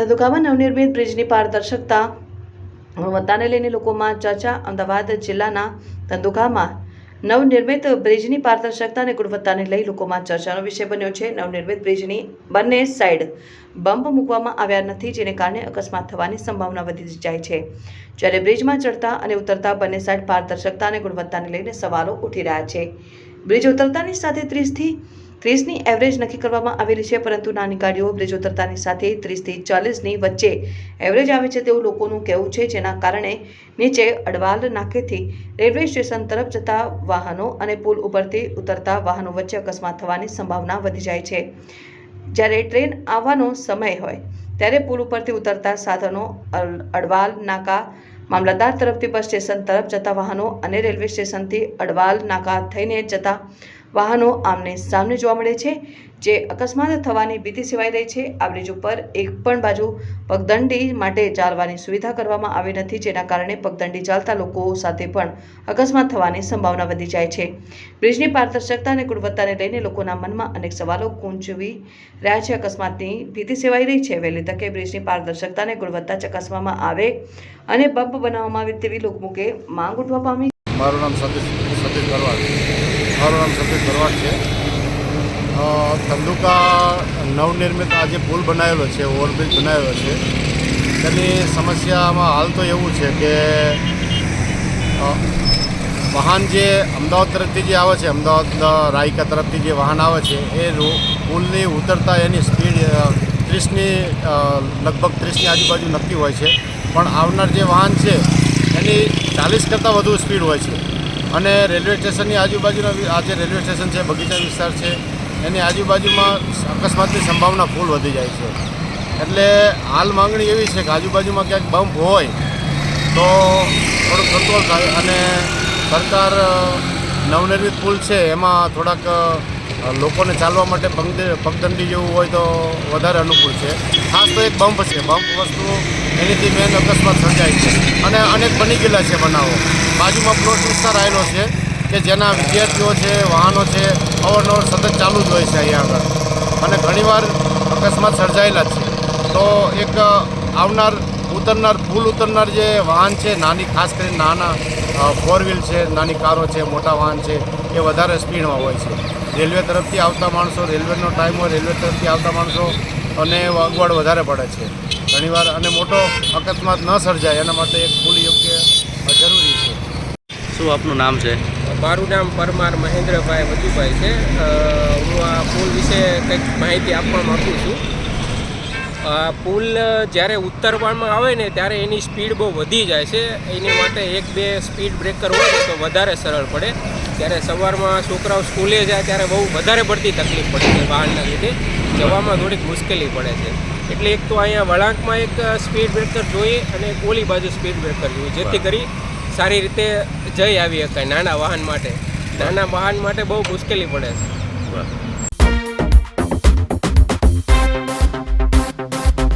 ધંધુકામાં નવનિર્મિત બ્રિજની પારદર્શકતા, ગુણવત્તાને લઈને લોકોમાં ચર્ચા, અમદાવાદ જિલ્લાના ધંધુકામાં નવનિર્મિત બ્રિજની પારદર્શકતા અને ગુણવત્તાને લઈ લોકોમાં ચર્ચાનો વિષય બન્યો છે. નવનિર્મિત બ્રિજની બંને સાઈડ બમ્પ મૂકવામાં આવ્યા નથી, જેને કારણે અકસ્માત થવાની સંભાવના વધી જાય છે. જ્યારે બ્રિજમાં ચડતા અને ઉતરતા બંને સાઈડ પારદર્શકતા અને ગુણવત્તાને લઈને સવાલો ઉઠી રહ્યા છે. બ્રિજ ઉતરતાની સાથે ત્રીસથી ત્રીસની એવરેજ નક્કી કરવામાં આવેલી છે, પરંતુ નાની ગાડીઓ બ્રિજ ઉતરતાની સાથે ત્રીસથી ચાલીસની વચ્ચે એવરેજ આવે છે તેવું લોકોનું કહેવું છે, જેના કારણે નીચે અડવાલ નાકેથી રેલવે સ્ટેશન તરફ જતા વાહનો અને પુલ ઉપરથી ઉતરતા વાહનો વચ્ચે અકસ્માત થવાની સંભાવના વધી જાય છે. જ્યારે ટ્રેન આવવાનો સમય હોય, ત્યારે પુલ ઉપરથી ઉતરતા સાધનો અડવાલ નાકા, મામલતદાર તરફથી બસ સ્ટેશન તરફ જતા વાહનો અને રેલવે સ્ટેશનથી અડવાલ નાકા થઈને જતા વાહનો આમને સામને જોવા મળે છે, જે અકસ્માત થવાની ભીતિ સેવાઈ રહી છે. આ બ્રિજ ઉપર એક પણ બાજુ પગદંડી માટે ચાલવાની સુવિધા કરવામાં આવી નથી, જેના કારણે પગદંડી ચાલતા લોકો સાથે પણ અકસ્માત થવાની સંભાવના વધી જાય છે. બ્રિજની પારદર્શકતા અને ગુણવત્તાને લઈને લોકોના મનમાં અનેક સવાલો ગૂંચવી રહ્યા છે. અકસ્માતની ભીતિ સેવાઈ રહી છે. વહેલી તકે બ્રિજની પારદર્શકતા અને ગુણવત્તા ચકાસવામાં આવે અને બમ્પ બનાવવામાં આવે તેવી લોકમુખે માંગ ઉઠવા પામી મારું નામ સતીશ સતીશ ભરવાડ મારું નામ સતીશ ભરવાડ છે. ધંધુકા નવનિર્મિત આ જે પુલ બનાવેલો છે, ઓવરબ્રિજ બનાવેલો છે, તેની સમસ્યામાં હાલ તો એવું છે કે વાહન જે અમદાવાદ તરફથી જે આવે છે અમદાવાદ રાયકા તરફથી જે વાહન આવે છે, એ પુલની ઉતરતા એની સ્પીડ ત્રીસની લગભગ ત્રીસની આજુબાજુ નક્કી હોય છે. પણ આવનાર જે વાહન છે, એની ચાલીસ કરતાં વધુ સ્પીડ હોય છે. અને રેલવે સ્ટેશનની આજુબાજુના આ જે રેલવે સ્ટેશન છે, બગીચા વિસ્તાર છે, એની આજુબાજુમાં અકસ્માતની સંભાવના ફૂલ વધી જાય છે. એટલે હાલ માંગણી એવી છે કે આજુબાજુમાં ક્યાંક બમ્પ હોય તો થોડુંક કંટ્રોલ થાય અને સરકાર નવનિર્મિત પુલ છે, એમાં થોડાક લોકોને ચાલવા માટે પગદ- પગદંડી જેવું હોય તો વધારે અનુકૂળ છે. ખાસ તો એક બમ્પ છે. બમ્પ વસ્તુ એનીથી મેન અકસ્માત સર્જાય છે. અને અનેક બની ગયેલા છે બનાવો. બાજુમાં પ્લોટ વિસ્તાર આવેલો છે કે જેના વિદ્યાર્થીઓ છે, વાહનો છે, અવારનવાર સતત ચાલુ જ હોય છે અહીંયા આગળ. અને ઘણીવાર અકસ્માત સર્જાયેલા છે. તો એક આવનાર ઉતરનાર પુલ ઉતરનાર જે વાહન છે નાની ખાસ કરીને નાના ફોર વ્હીલ છે નાની કારો છે મોટા વાહન છે એ વધારે સ્પીડમાં હોય છે. રેલવે તરફથી આવતા માણસો રેલવેનો ટાઈમ હોય રેલવે તરફથી આવતા માણસો અને અગવડ વધારે પડે છે. ઘણીવાર અને મોટો અકસ્માત ન સર્જાય એના માટે એક પુલ યોગ્ય જરૂરી છે. શું આપનું નામ છે? મારું નામ પરમાર મહેન્દ્રભાઈ વધુભાઈ છે. હું આ પુલ વિશે કંઈક માહિતી આપવા માગું છું. પુલ જ્યારે ઉત્તરવાળમાં આવે ને ત્યારે એની સ્પીડ બહુ વધી જાય છે. એની માટે એક બે સ્પીડ બ્રેકર હોય ને તો વધારે સરળ પડે. ત્યારે સવારમાં છોકરાઓ સ્કૂલે જાય ત્યારે બહુ વધારે પડતી તકલીફ પડે છે વાહનના લીધે. જવામાં થોડીક મુશ્કેલી પડે છે. એટલે એક તો અહીંયા વળાંકમાં એક સ્પીડ બ્રેકર જોઈએ અને ઓલી બાજુ સ્પીડ બ્રેકર જોઈએ જેથી કરી સારી રીતે જઈ આવી શકાય નાના વાહન માટે. નાના વાહન માટે બહુ મુશ્કેલી પડે છે.